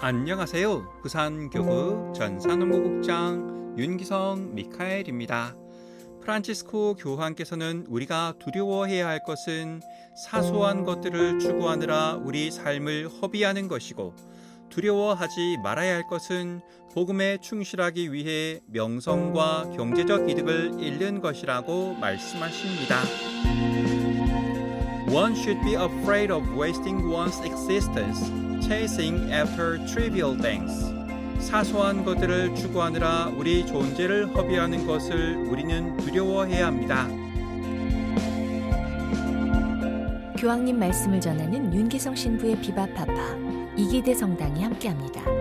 안녕하세요. 부산교구 전산업무국장 윤기성 미카엘입니다. 프란치스코 교황께서는 우리가 두려워해야 할 것은 사소한 것들을 추구하느라 우리 삶을 허비하는 것이고 두려워하지 말아야 할 것은 복음에 충실하기 위해 명성과 경제적 이득을 잃는 것이라고 말씀하십니다. One should be afraid of wasting one's existence chasing after trivial things. 사소한 것들을 추구하느라 우리 존재를 허비하는 것을 우리는 두려워해야 합니다. 교황님 말씀을 전하는 윤기성 신부의 비바파파 이기대 성당이 함께합니다.